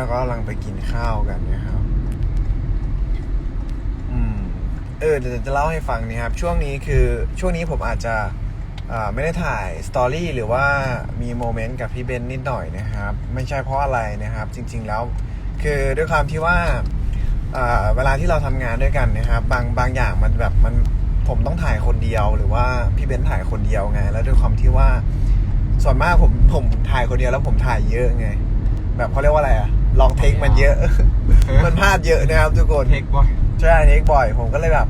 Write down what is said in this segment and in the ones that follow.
เราก็กำลังไปกินข้าวกันนะครับ อืม เออเดี๋ยวจะเล่าให้ฟังนะครับ ช่วงนี้คือช่วงนี้ผมอาจจะไม่ได้ถ่ายสตอรี่หรือว่ามีโมเมนต์กับพี่เบนนิดหน่อยนะครับ ไม่ใช่เพราะอะไรนะครับ จริง ๆ แล้ว คือด้วยความที่ว่าเวลาที่เราทำงานด้วยกันนะครับ บางบางอย่างมันแบบมันผมต้องถ่ายคนเดียว หรือว่าพี่เบนถ่ายคนเดียวไง แล้วด้วยความที่ว่าส่วนมากผมผมถ่ายคนเดียวแล้วผมถ่ายเยอะไง แบบเขาเรียกว่าอะไรอะ ลองเทคมันเยอะ มันพลาดเยอะนะครับทุกคนเทคบ่อยใช่เทคบ่อย ผมก็เลยแบบ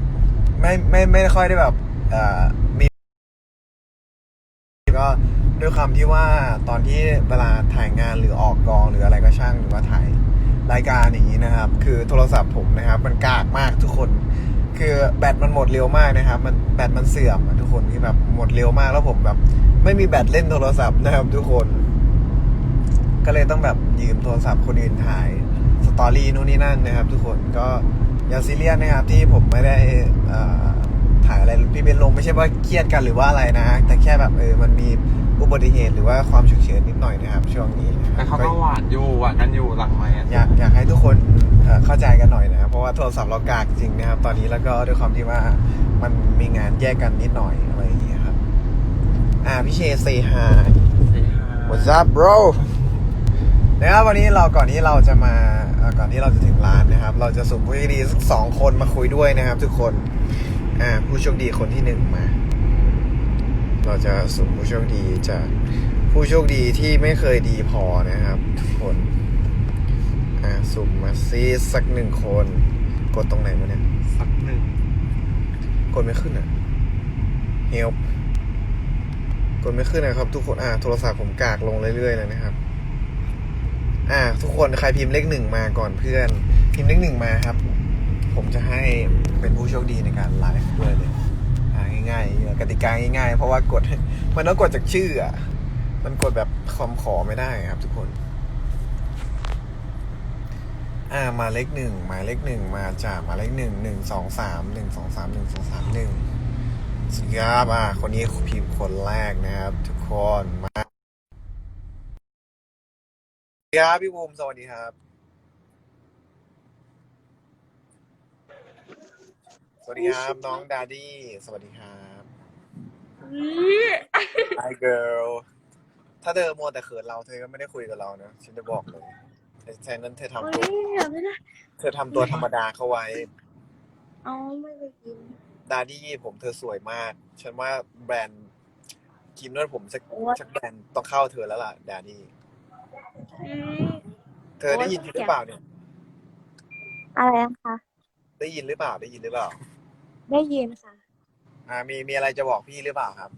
ไม่ไม่ไม่ค่อยได้แบบเอ่อมีก็ด้วยความที่ว่าตอนที่เวลาถ่ายงานหรือออกกองหรืออะไรก็ช่างหรือว่าถ่ายรายการอย่างนี้นะครับ คือโทรศัพท์ผมนะครับ มันกากมากทุกคน คือแบตมันหมดเร็วมากนะครับ มันแบตมันเสื่อมอะทุกคนคือแบบหมดเร็วมากแล้วผมแบบ ไม่มีแบตเล่นโทรศัพท์นะครับทุกคน ก็เลยต้องแบบยืมโทรศัพท์คนอื่นถ่ายสตอรี่นู่นนี่นั่นนะครับ ทุกคนก็อย่าซีเรียสนะครับที่ผมไม่ได้เอ่อถ่ายอะไรพี่เบนลงไม่ใช่ว่าเครียดกันหรือว่าอะไรนะ แต่แค่แบบเออมันมีอุบัติเหตุหรือว่าความฉุกเฉินนิดหน่อยนะครับ ช่วงนี้นะคแต่รับเขาก็หวานอยู่หวานกันอยู่หลังไม้อะอยากอยากให้ทุกคนเอ่อเข้าใจกันหน่อยนะครับเพราะว่าโทรศัพท์เรากากจริงนะครับ ตอนนี้แล้วก็ด้วยความที่ว่ามันมีงานแยกกันนิดหน่อยอะไรอย่างเงี้ยครับ อ่าพี่เชษ say hi What's up bro นะครับวันนี้เราก่อนที่เราจะมาเอ่อก่อนที่เราจะถึงร้านนะครับ เราจะสุ่มผู้โชคดีสักสองคนมาคุยด้วยนะครับ ทุกคนอ่าผู้โชคดีคนที่หนึ่งมา เราจะสุ่มผู้โชคดีจากผู้โชคดีที่ไม่เคยดีพอนะครับทุกคนอ่าสุ่มมาซิสักหนึ่งคน กดตรงไหนวะเนี่ยสักหนึ่งกดไม่ขึ้นอะ help กดไม่ขึ้นนะครับ ทุกคนอ่าโทรศัพท์ผมกากลงเรื่อยๆเลยนะครับ อ่า ทุกคนใครพิมพ์เลขหนึ่งมาก่อนเพื่อน พิมพ์เลขหนึ่งมาครับ ผมจะให้เป็นผู้โชคดีในการไลฟ์ด้วยเลยอ่าง่ายๆกติกาง่ายๆ เพราะว่ากดมันต้องกดจากชื่ออะมันกดแบบคอมขอไม่ได้ครับ ทุกคน อ่ามาเลขหนึ่งหมายเลขหนึ่งมาจากหมายเลขหนึ่งหนึ่งสองสามหนึ่งสองสามหนึ่งสองสามหนึ่งสุดยอดอะคนนี้พิมพ์คนแรกนะครับ ทุกคน สวัสดีครับพี่ภูมิสวัสดีครับ สวัสดีครับน้องดาดี้สวัสดีครับ Hi girl ถ้าเธอมัวแต่เขินเราเธอก็ไม่ได้คุยกับเรานะฉันจะบอกเลยแทนนั้นเธอทำโอ้ตัวยไม่ได้เธอทำตัวธรรมดาเข้าไว้เอาไม่ไปกินดาดี้ผมเธอสวยมาก ฉันว่าแบรนด์ครีมนวดผมสักโอ้ยสักแบรนด์ต้องเข้าเธอแล้วล่ะดาดี้อืม เธอได้ยินหรือเปล่าเนี่ย อะไรนะคะ ได้ยินหรือเปล่า ได้ยินหรือเปล่า ได้ยินค่ะ อ่า มีมีอะไรจะบอกพี่หรือเปล่าครับ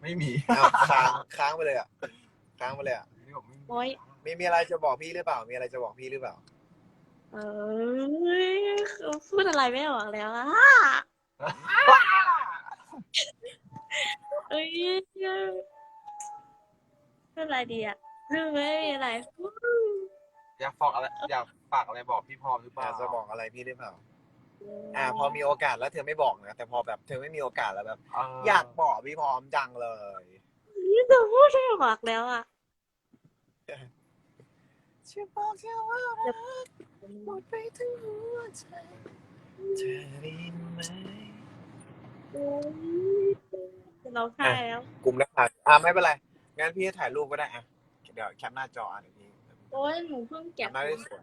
ไม่มีอ้าวค้างค้างไปเลยอะ ค้างไปเลยอะ นี่ผมไม่มีโอ้ยมีมีอะไรจะบอกพี่หรือเปล่า มีอะไรจะบอกพี่หรือเปล่า เอ้ยพูดอะไรไม่ออกแล้วอะเอ้ย พูดอะไรดีอะไม่มีอะไร อยากฝากอะไร อยากฝากอะไรบอกพี่พร้อมหรือเปอล่ายากจะบอกอะไรพี่หรือเปล่า อ่า พอมีโอกาสแล้วเธอไม่บอกนะ แต่พอแบบเธอไม่มีโอกาสแล้วแบบเอยากบอกพี่พร้อมจังเลย นี่จะพูดไม่ออกแล้วอะจะบอกเธอว่ารักหมดไปทั้งหัวใจเธอได้ยินไหมโอ้ยจะร้องไห้แล้วกลุ่มนักข่าวอ่าไม่เป็นไร งั้นพี่ถ่ายรูปก็ได้อะเดี๋ยวแคปหน้าจออะเดี๋ยวพี่โอ้ยหนูเพิ่งเก็บทำหน้าได้สวย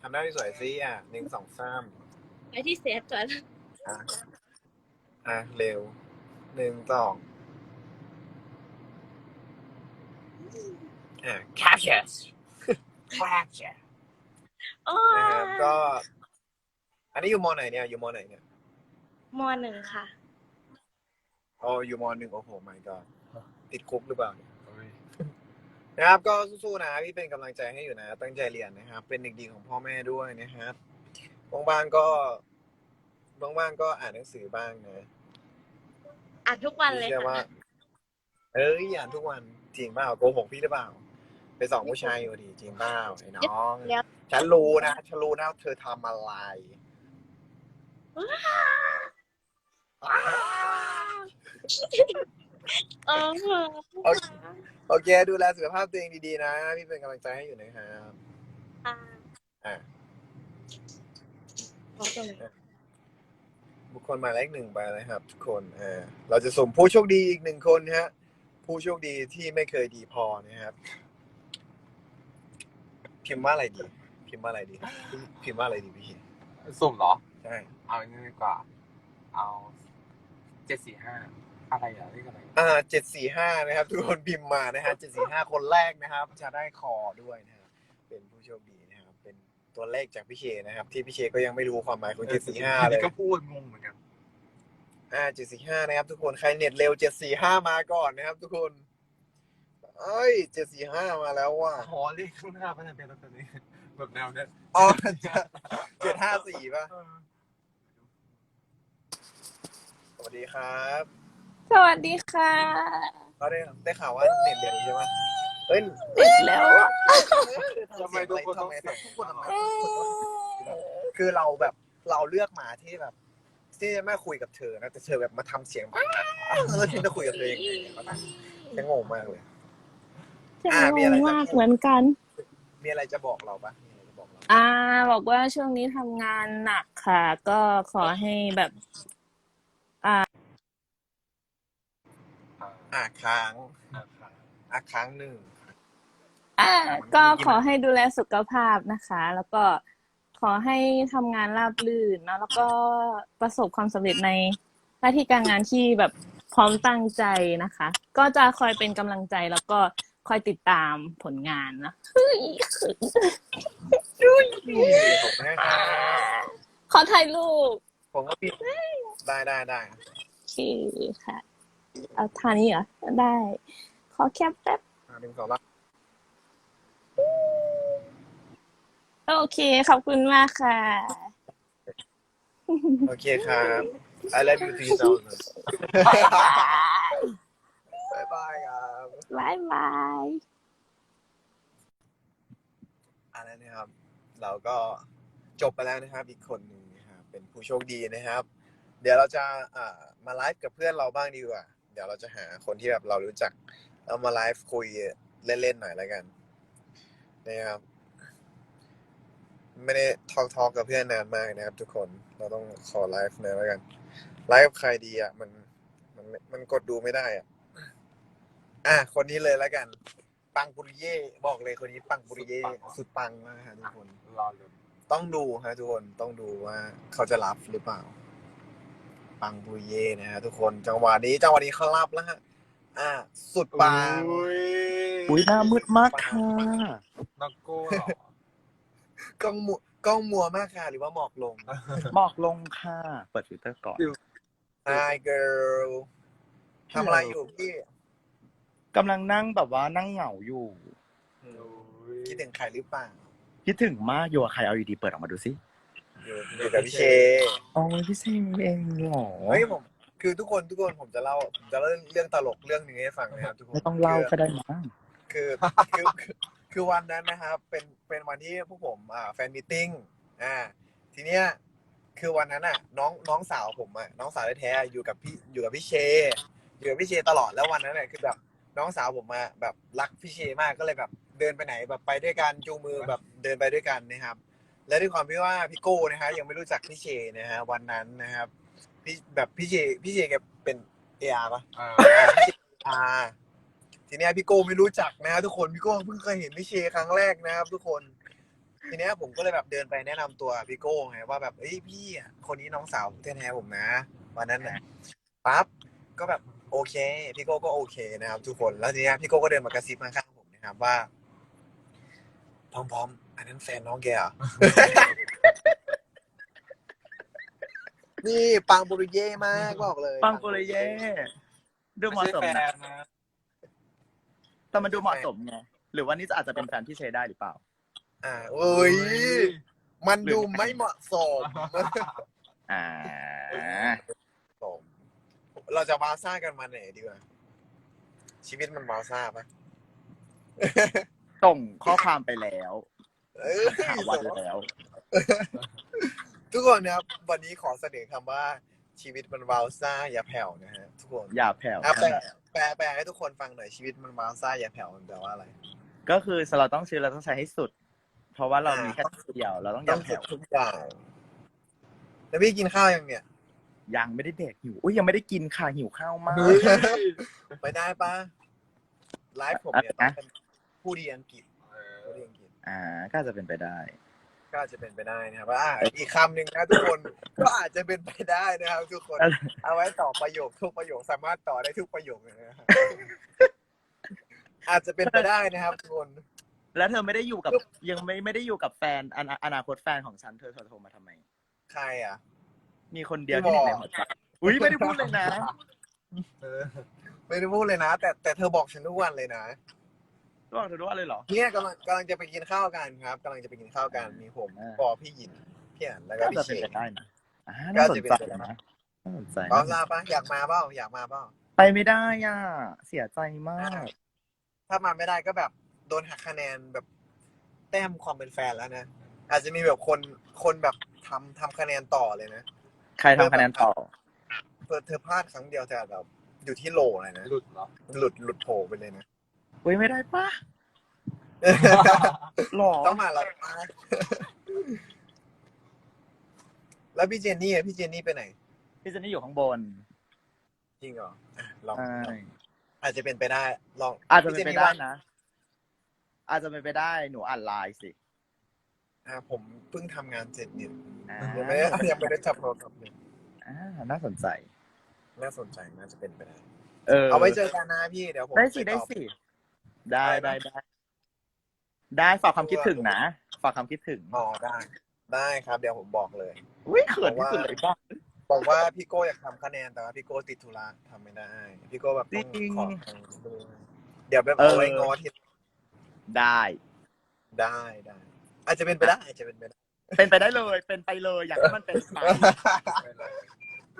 ทำหน้าได้สวยสิอะหนึ่งสองสามไปที่เซฟก่อนอะอะเร็วหนึ่งสองอะ captures capture โอ้นะครับยก็ อันนี้อยู่มอไหนเนี่ยอยู่มอไหนเนี่ยมหนึ่งค่ะ อ๋ออยู่มอหนึ่งโอ้โหไม่ก็ ติดคุกหรือเปล่าเนี่ยเฮ้ยนะครับ ก็สู้ๆนะพี่เป็นกำลังใจให้อยู่นะ ตั้งใจเรียนนะครับ เป็นเด็กดีของพ่อแม่ด้วยนะครับบางๆก็บางๆก็อ่านหนังสือบ้างนะอ่านทุกวันเลยพี่ชื่อว่าค่ะเอ้ยอ่านทุกวันจริงเปล่าโกหกพี่หรือเปล่าไปสองผู้ชายอยู่ดีจริงเปล่าไอ้น้องแล้วฉันรู้นะฉันรู้นะว่าเธอทำอะไร เออโอเคโอเค ดูแลสุขภาพตัวเองดีๆนะ พี่เป็นกำลังใจให้อยู่นะครับอ่าอะขอบคุณเลยบุคคลหมายเลขหนึ่งไปนะครับ ทุกคนอ่าเราจะส่งผู้โชคดีอีกหนึ่งคนนะฮะ ผู้โชคดีที่ไม่เคยดีพอนะครับ พิมพ์ว่าอะไรดี พิมพ์ว่าอะไรดี พิมพ์ว่าอะไรดีพี่สุ่มเหรอ ใช่ เอาอันนี้ดีกว่า เอาเจ็ดสี่ห้า อะไรอะเลขอะไรอ่าเจ็ดสี่ห้านะครับ ทุกคนพิมพ์มานะฮะเจ็ดสี่ห้าคนแรกนะครับ จะได้คอด้วยนะครับเป็นผู้โชคดีนะครับ เป็นตัวเลขจากพี่เชนะครับ ที่พี่เชก็ยังไม่รู้ความหมายของเจ็ดสี่ห้าเลย ก็พูดงงเหมือนกันอ่าเจ็ดสี่ห้านะครับ ทุกคนใครเน็ตเร็วเจ็ดสี่ห้ามาก่อนนะครับ ทุกคนเอ้ยเจ็ดสี่ห้ามาแล้วว่ะขอเลขข้างหน้าพันเป็นลอตเตอรี่แบบแนวเนี้ยอ๋อเจ็ดห้าสี่ป่ะเออสวัสดีครับ สวัสดีค่ะเขาได้ได้ข่าวว่าเน็ตเร็วใช่ไหมเอ้ยติดแล้วอะทำไมทุกคนต้องทำไมเสียง ทุกคนทำไมคือเราแบบเราเลือกมาที่แบบ ที่จะไม่คุยกับเธอนะแต่เธอแบบมาทำเสียงแล้วฉันจะคุยกับเธอยังไงฉันงงมากเลยจะอ่ามีอะไรงจะงมากเหมือนกัน มีอะไรจะบอกเราปะมีอะไรจะบอกเราอ่า บอกว่าช่วงนี้ทำงานหนักค่ะ ก็ขอให้แบบ อ่าอะค้างอ่าค่ะอะค้างหนึ่งอ่าก็ขอให้ดูแลสุขภาพนะคะ แล้วก็ขอให้ทำงานราบรื่นเนอะแล้วก็ประสบความสำเร็จในหน้าที่การงานที่แบบพร้อมตั้งใจนะคะ ก็จะคอยเป็นกำลังใจแล้วก็คอยติดตามผลงานนะเฮ้ยผมนะครับขอถ่ายรูปผมก็ปิดได้ได้ได้ โอเคค่ะ เอาทานี้เหรอ ได้ ขอแคปแป๊บอะหนึ่งสองแล้วโอเค ขอบคุณมากค่ะ โอเคครับ I love you three thousand บายบายครับบายบาย อันนั้นนะครับ เราก็จบไปแล้วนะครับ อีกคนหนึ่งนะครับเป็นผู้โชคดีนะครับ เดี๋ยวเราจะอ่ามาไลฟ์กับเพื่อนเราบ้างดีกว่า เดี๋ยวเราจะหาคนที่แบบเรารู้จัก เอามาไลฟ์คุยเล่นๆหน่อยแล้วกันนะครับไม่ได้ทอกทอกกับเพื่อนนานมากนะครับ ทุกคนเราต้องขอไลฟ์หน่อยแล้วกันไลฟ์กับใครดีอะมันมันมันกดดูไม่ได้อะอะคนนี้เลยแล้วกัน ปังปุริเย่บอกเลยคนนี้ปังปุริเย่สุดปังมากฮะทุกคน รอเลยต้องดูฮะทุกคนต้องดูว่าเขาจะรับหรือเปล่า ปังปุริเย่นะฮะทุกคนจังหวะนี้จังหวะนี้เขารับแล้วฮะอะสุดปังอุ้ยอุ้ยหน้ามืดมากค่ะนักโก้เหรอกล้องมัวกล้องมัวมากค่ะ หรือว่าหมอกลงหมอกลงค่ะ เปิดฟิลเตอร์ก่อน Hi girl ทำอะไรอยู่พี่กำลังนั่งแบบว่านั่งเหงาอยู่ คิดถึงใครหรือเปล่า คิดถึงมากอยู่กับใครเอาดีๆเปิดออกมาดูสิ อยู่อยู่กับพี่เชโอ้ยพี่เซมเองเหรอเฮ้ยผม คือทุกคนทุกคนผมจะเล่าผมจะเล่าเรื่องตลกเรื่องหนึงให้ฟังนะครับทุกคนไม่ต้องเล่าก็ได้มั้งคือคือคือคือวันนั้นนะครับเป็นเป็นวันที่พวกผมอ่าแฟนมิทติ้งอ่าทีเนี้ยคือวันนั้นอะ น้องน้องสาวผมอะน้องสาวแท้ๆอยู่กับพี่อยู่กับพี่เช อยู่กับพี่เชตลอดแล้ววันนั้นเนี่ยคือแบบน้องสาวผมมาแบบรักพี่เชมากก็เลยแบบเดินไปไหนแบบไปด้วยกันจูงมือแบบเดินไปด้วยกันนะครับ และด้วยความที่ว่าพี่โก้นะฮะยังไม่รู้จักพี่เชนะฮะวันนั้นนะครับพี่แบบพี่เชพี่เชแกเป็นเออาร์ปะเอออ่าทีเนี้ยพี่โก้ไม่รู้จักนะทุกคนพี่โก้เพิ่งเคยเห็นพี่เชครั้งแรกนะครับ ทุกคน ทีเนี้ยผมก็เลยแบบเดินไปแนะนำตัวพี่โก้ไงว่าแบบเอ้ยพี่อะคนนี้น้องสาวแท้ๆผมนะ วันนั้นน่ะปั๊บก็แบบโอเคพี่โก้ก็โอเคนะครับ ทุกคนแล้วทีเนี้ยพี่โก้ก็เดินมากระซิบข้างๆผมนะครับว่า พร้อมๆ อันนั้นแฟนน้องแกเหรอ นี่ปังบุริเย่มากบอกเลยปังโกเลยเย่ดูเหมาะไม่สมใช่แฟนะนนะแต่มันดูเหมาะสมไงหรือว่านี่จะอาจจะเป็นแฟนพี่เชได้หรือเปล่า อ่าเอ้ยมันดูไม่เหมาะสมอ่า สมเราจะวาซ่ากันมาไหนดีกว่าชีวิตมันวาซ่าปะส่งข้อความไปแล้ว เอ้ยถามวันแล้ว ทุกคนนะครับ วันนี้ขอเสนอคำว่าชีวิตมันวาซ่าอย่าแผ่วนะฮะทุกคนอย่าแผ่วอะแปลค่ะแปลแปลให้ทุกคนฟังหน่อยชีวิตมันมาซ่าอย่าแผ่วมันแปลว่าอะไร ก็คือสำหรับต้องซื้อเราต้องใช้ให้สุด เพราะว่าเรามีแค่ตัวเดียว เราต้องอต้ย่าองแผ่เก็บวทุกอย่างแล้วพี่กินข้าวยังเนี่ย ยังไม่ได้เด็กหิวอุ้ยยังไม่ได้กินค่ะหิวข้าวมาก ไปได้ปะไลฟ์ผมเนี่ยอะต้องเป็นผู้ดีอังกฤษผู้ดี อังกฤษอ่าก็อาจจะเป็นไปได้ ก็อาจจะเป็นไปได้นะครับว่าอะอีกคำหนึ่งนะทุกคนก็อาจจะเป็นไปได้นะครับ ทุกคนอะไรเอาไว้ต่อประโยคทุกประโยคสามารถต่อได้ทุกประโยคเลยนะครับอาจจะเป็นไปได้นะครับทุกคน แล้วเธอไม่ได้อยู่กับยังไม่ไม่ได้อยู่กับแฟนอนาอนาคตแฟนของฉันเธอโทรมาทำไม ใครอะ มีคนเดียวที่หนึ่งในหัวใจอุ้ยไม่ได้พูดเลยนะ เออไม่ได้พูดเลยนะ แต่แต่เธอบอกฉันทุกวันเลยนะ ก็บอกเธอรู้ว่าเลยเหรอ เนี่ยกำลังกำลังจะไปกินข้าวกันครับกำลังจะไปกินข้าวกันมีผมอ่า ปอพี่หยินพี่อันแล้วก็ก็พี่จะเชเป็นนไปได้นะอ่าก็น่าสนจะเป็นใจไปได้นะน่าสนใจพร้อมลาปะอยากมาเปล่าอยากมาเปล่าไปไม่ได้อะเสียใจมาก ถ้ามาไม่ได้ก็แบบโดนหักคะแนนแบบแต้มความเป็นแฟนแล้วนะ อาจจะมีแบบคนคนแบบทำทำคะแนนต่อเลยนะใครทำคะแนนต่อ เธอเธอพลาดครั้งเดียวแต่แบบอยู่ที่โหลเลยนะหลุดเหรอหลุดหลุดโผล่ไปเลยนะ อุ้ยไม่ได้ปะหรอต้องมาแล้วปะแล้วพี่เจนนี่อะพี่เจนนี่ไปไหน พี่เจนนี่อยู่ข้างบนจริงเหรออะลอง ใช่อาจจะเป็นไปได้ ลองอาจจะเป็นพี่ไปจได้ว่านะ อาจจะเป็นไปได้หนูอ่านไลน์สิอ่าผมเพิ่งทำงานเสร็จเนี่ยอ่ายังไม่ได้ยังไม่ได้จับโทรศัพท์เลยอ่าน่าสนใจ น่าสนใจน่าจะเป็นไปได้ เออเอาไว้เจอกันนะพี่เดี๋ยวผมได้สิปตได้อบ สิ ได้ได้ได้นะได้ ได้ฝากความคิดถึงนะฝากความคิดถึงอ๋อได้ ได้ครับ เดี๋ยวผมบอกเลย อุ้ยเขินที่สุดเลยบ้าบอกว่าพี่โก้อยากทำคะแนนแต่ว่าพี่โก้ติดธุระทำไม่ได้ พี่โก้แบบต้องจริงขอทางด้วยเดี๋ยวแบบเออเอาไว้งอทีได้ได้ได้ อาจจะเป็นไปได้อาจจะเป็นไปได้เป็นไปได้เลย เป็นไปเลย อยากให้มันเป็นไป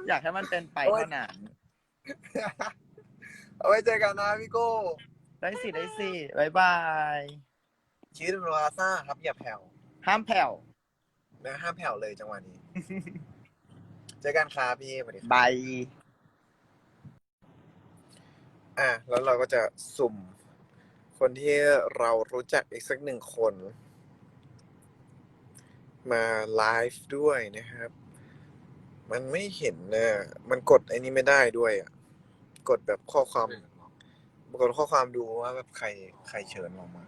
อยากให้มันเป็นไปโอ๊ยเท่านั้นเอาไว้เจอกันนะพี่โก้ ได้สิได้สิบายบาย ชีวิตมันวาซ่าครับอย่าแผ่วห้ามแผ่วนะห้ามแผ่วเลยจังหวะนี้ เจอกันครับพี่สวัสดีครับบายอะแล้วเราก็จะสุ่ม คนที่เรารู้จักอีกสักหนึ่งคน มาไลฟ์ด้วยนะครับ มันไม่เห็นนะมันกดไอ้นี้ไม่ได้ด้วยอะ กดแบบข้อความ กดข้อความดูว่าแบบใครใครเชิญเรามา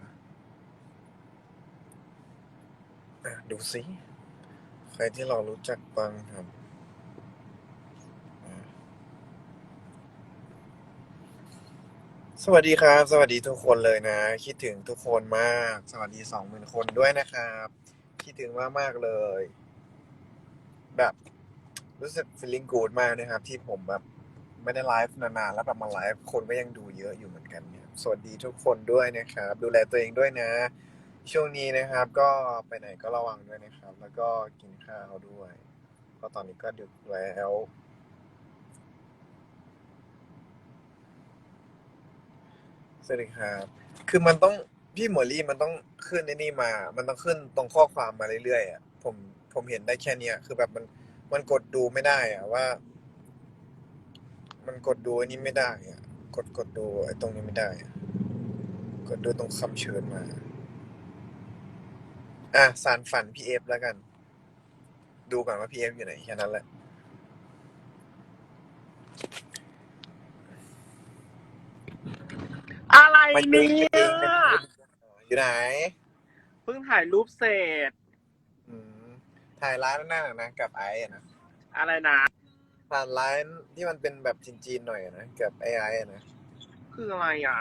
อะดูสิ ใครที่เรารู้จักบ้างครับอะสวัสดีครับ สวัสดีทุกคนเลยนะ คิดถึงทุกคนมาก สวัสดีสองหมื่นคนด้วยนะครับ คิดถึงมากมากๆเลย แบบรู้สึก feeling good มากนะครับ ที่ผมแบบไม่ได้ไลฟ์นานๆ แล้วแบบมาไลฟ์คนก็ยังดูเยอะอยู่น สวัสดีทุกคนด้วยนะครับ ดูแลตัวเองด้วยนะ ช่วงนี้นะครับ ก็ไปไหนก็ระวังด้วยนะครับ แล้วก็กินข้าวด้วยเพราะตอนนี้ก็ดึกแล้วสวัสดีครับคือมันต้องพี่หมอลี่มันต้องขึ้นในนี่มา มันต้องขึ้นตรงข้อความมาเรื่อยๆอะผมผมเห็นได้แค่เนี้ยคือแบบมันมันกดดูไม่ได้อะว่า มันกดดูอันนี้ไม่ได้อะ กดกดดูไอ้ตรงนี้ไม่ได้อะกดดูตรงคำเชิญมา อะสารฝันพีเอฟแล้วกัน ดูก่อนว่าพีเอฟอยู่ไหนแค่นั้นแหละอะไรมันเนี่เองมันเองยอยู่ไหน เพิ่งถ่ายรูปเสร็จ อืมถ่ายร้านนั่นน่ะนะกับไอ้อะนะ อะไรนะ ถ่ายร้านที่มันเป็นแบบจีนๆหน่อยอะนะกับไอ้ไอ้อะนะคืออะไรอะ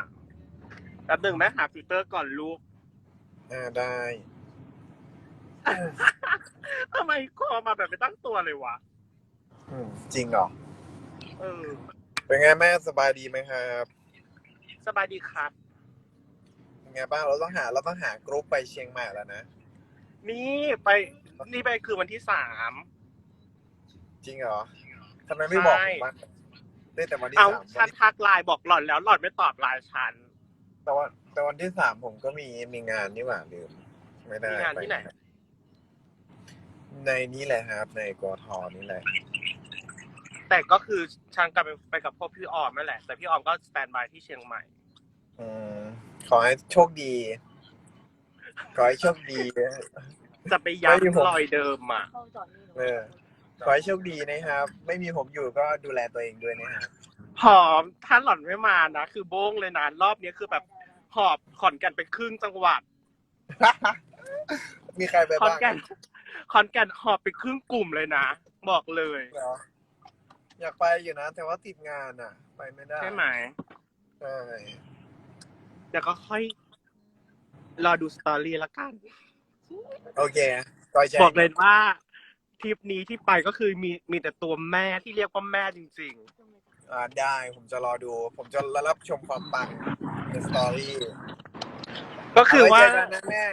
แป๊บหนึ่งแม่หาฟิลเตอร์ก่อนลูกอ่าได้ ทำไมคอมาแบบไม่ตั้งตัวเลยวะ อืมจริงเหรอ เออ เป็นไงแม่สบายดีไหมครับสบายดีครับ เป็นไงบ้างเราต้องหาเราต้องหากรุ๊ปไปเชียงใหม่แล้วนะ นี่ไป นี่ไปคือวันที่สามจริงเหรอ ทำไมไม่บอกใช่ผมบ้างได้แต่วันที่เอาสามฉัวันนที่ทักไลน์บอกหล่อนแล้วหล่อนไม่ตอบไลน์ฉัน แต่ว่าแต่วันที่สามผมก็มีมีงานนี่หว่าลืมไม่ได้มีงานที่ไหน ปในนี้แหละครับ ในกทนี่แหละ แต่ก็คือฉันกลับไปไปกับพวกพี่ออมนั่นแหละ แต่พี่ออมก็สแตนบายที่เชียงใหม่ อืมขอให้โชคดี ขอให้โชคดี จะไปย้ไม่มีผมำรอยเดิมอะ เออ ขอให้โชคดีนะครับ ไม่มีผมอยู่ก็ดูแลตัวเองด้วยนะครับ หอมถ้าหล่อนไม่มานะ คือโบ้งเลยนะ รอบนี้คือแบบหอบขอนแก่นไปครึ่งจังหวัด มีใครไปขอนบ้างแก่นขอนแก่นหอบไปครึ่งกลุ่มเลยนะ บอกเลยเหรออยากไปอยู่นะ แต่ว่าติดงานอะ ไปไม่ได้ใช่ไหมใช่เดี๋ยวก็ค่อย รอดูสตอรี่ละกัน โอเคก้อยใจบอกเลยว่า ทริปนี้ที่ไปก็คือมีมีแต่ตัวแม่ที่เรียกว่าแม่จริง อ่าได้ผมจะรอดู ผมจะรับชมความปังในสตอรี่ๆ ก็คือว่าเไเจกันนะแม่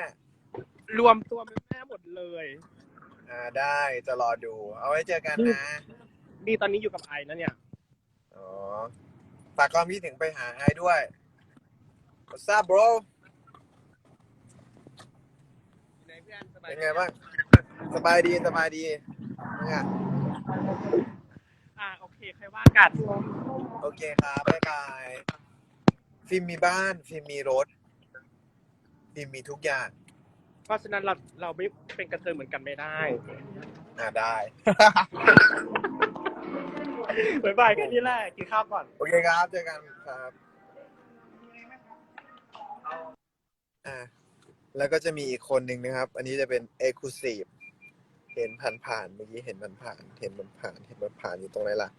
รวมตัวเป็นแม่หมดเลย อ่าได้จะรอดู เอาไว้เจอกันนะนี่ตอนนี้อยู่กับไอนะเนี่ย อ๋อฝากความคิดถึงไปหาไอ้ด้วย What's up bro เป็นไงบ้าง สบายดีสบายดีเนี่ยอ่าโอเคใครว่ากันโอเคครับบ๊ายบายฟิล์มมีบ้านฟิล์มมีรถฟิล์มมีทุกอย่าง เพราะฉะนั้นเราเราไม่เป็นกระเทยเหมือนกันไม่ได้อ่าได้ บ๊ายบายแค่นี้แหละกินข้าวก่อน โอเคครับเจอกันครับอ่าแล้วก็จะมีอีกคนหนึ่งนะครับ อันนี้จะเป็น Exclusive เห็นผ่านผ่านเมื่อกี้เห็นผ่านผ่านเห็นมันผ่านเห็นมันผ่านอยู่ตรงไหนล่ะ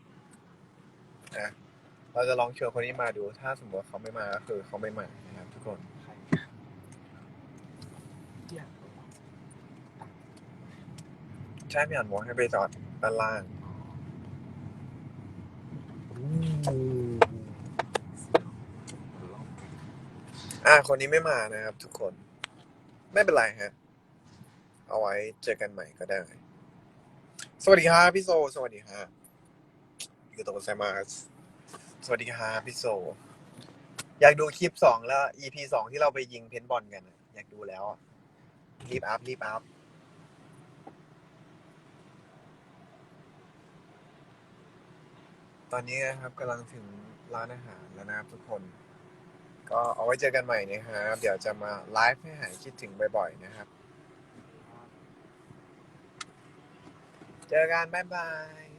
อะเราจะลองเชิญคนนี้มาดู ถ้าสมมติเขาไม่มาก็คือเขาไม่มานะครับทุกคนใช่พี่อ่านบอกให้ไปจอดด้านล่างอ่าคนนี้ไม่มานะครับ ทุกคน ไม่เป็นไรฮะ เอาไว้เจอกันใหม่ก็ได้ สวัสดีครับพี่โซ สวัสดีครับยูโตไซมาสสวัสดีครับพี่โซ อยากดูคลิปสองแล้ว EP สองที่เราไปยิงเพนบอลกันอะอยากดูแล้วอะรีบอัพรีบอัพตอนนี้นะครับกำลังถึงร้านอาหารแล้วนะครับทุกคน ก็เอาไว้เจอกันใหม่นะครับ เดี๋ยวจะมาไลฟ์ให้หายคิดถึงบ่อยๆนะครับ เจอกันบ๊ายบาย